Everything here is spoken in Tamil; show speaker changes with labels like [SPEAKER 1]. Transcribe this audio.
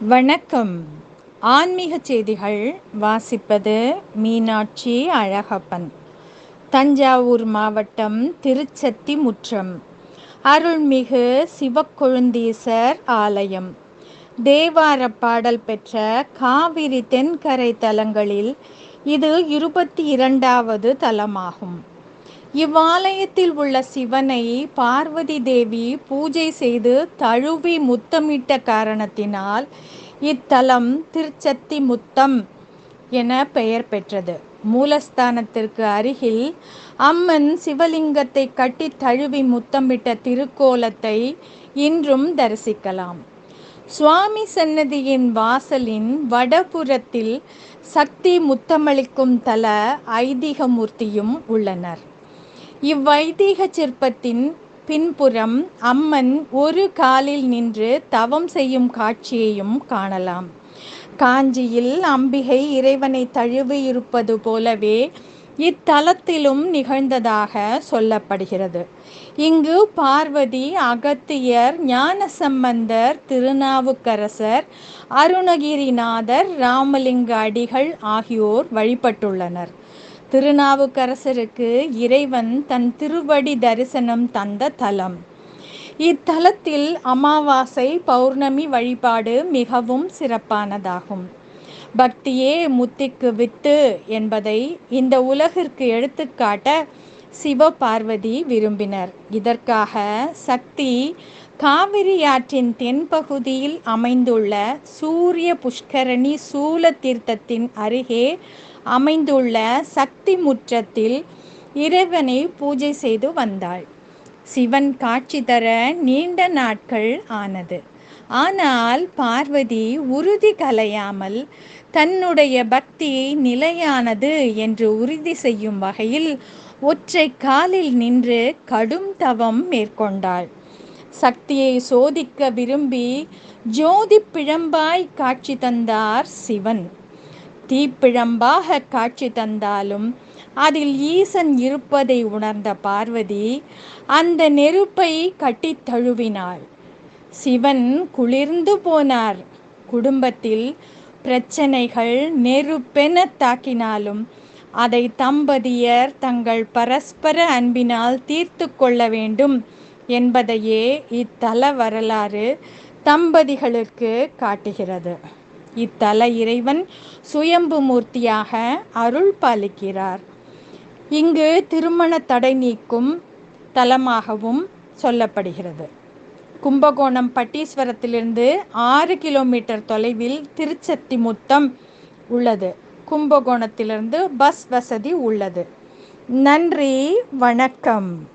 [SPEAKER 1] வணக்கம். ஆன்மீக செய்திகள் வாசிப்பது மீனாட்சி அழகப்பன். தஞ்சாவூர் மாவட்டம் திருச்சத்தி முற்றம் அருள்மிகு சிவக்கொழுந்தீசர் ஆலயம். தேவார பாடல் பெற்ற காவிரி தென்கரை தலங்களில் இது இருபத்தி இரண்டாவது தலமாகும். இவ்வாலயத்தில் உள்ள சிவனை பார்வதி தேவி பூஜை செய்து தழுவி முத்தமிட்ட காரணத்தினால் இத்தலம் திருச்சத்தி முத்தம் என பெயர் பெற்றது. மூலஸ்தானத்திற்கு அருகில் அம்மன் சிவலிங்கத்தை கட்டி தழுவி முத்தமிட்ட திருக்கோலத்தை இன்றும் தரிசிக்கலாம். சுவாமி சன்னதியின் வாசலின் வடபுறத்தில் சக்தி முத்தமளிக்கும் தல ஐதீகமூர்த்தியும் உள்ளனர். இவ்வைதீக சிற்பத்தின் பின்புறம் அம்மன் ஒரு காலில் நின்று தவம் செய்யும் காட்சியையும் காணலாம். காஞ்சியில் அம்பிகை இறைவனை தழுவி இருப்பது போலவே இத்தலத்திலும் நிகழ்ந்ததாக சொல்லப்படுகிறது. இங்கு பார்வதி அகத்தியர் ஞானசம்பந்தர் திருநாவுக்கரசர் அருணகிரிநாதர் ராமலிங்க அடிகள் ஆகியோர் வழிபட்டுள்ளனர். திருநாவுக்கரசருக்கு இறைவன் தன் திருவடி தரிசனம் தந்த தலம். இத்தலத்தில் அமாவாசை பௌர்ணமி வழிபாடு மிகவும் சிறப்பானதாகும். பக்தியே முத்திக்கு வித்து என்பதை இந்த உலகிற்கு எடுத்துக்காட்ட சிவ பார்வதி விரும்பினர். இதற்காக சக்தி காவிரி ஆற்றின் தென்பகுதியில் அமைந்துள்ள சூரிய புஷ்கரணி சூல தீர்த்தத்தின் அருகே அமைந்துள்ள சக்தி முற்றத்தில் இறைவனை பூஜை செய்து வந்தாள். சிவன் காட்சி தர நீண்ட நாட்கள் ஆனது. ஆனால் பார்வதி உறுதி கலையாமல் தன்னுடைய பக்தி நிலையானது என்று உறுதி செய்யும் வகையில் ஒற்றை காலில் நின்று கடும் தவம் மேற்கொண்டாள். சக்தியை சோதிக்க விரும்பி ஜோதி பிழம்பாய் காட்சி தந்தார் சிவன். தீப்பிழம்பாக காட்சி தந்தாலும் அதில் ஈசன் இருப்பதை உணர்ந்த பார்வதி அந்த நெருப்பை கட்டி தழுவினாள். சிவன் குளிர்ந்து போனார். குடும்பத்தில் பிரச்சனைகள் நெருப்பென தாக்கினாலும் அதை தம்பதியர் தங்கள் பரஸ்பர அன்பினால் தீர்த்து கொள்ள வேண்டும். என்பதையே இத்தல வரலாறு தம்பதிகளுக்கு காட்டுகிறது. இத்தல இறைவன் சுயம்பு மூர்த்தியாக அருள் பாலிக்கிறார். இங்கு திருமண தடை நீக்கும் தலமாகவும் சொல்லப்படுகிறது. கும்பகோணம் பட்டீஸ்வரத்திலிருந்து ஆறு கிலோமீட்டர் தொலைவில் திருச்சத்தி முத்தம் உள்ளது. கும்பகோணத்திலிருந்து பஸ் வசதி உள்ளது. நன்றி வணக்கம்.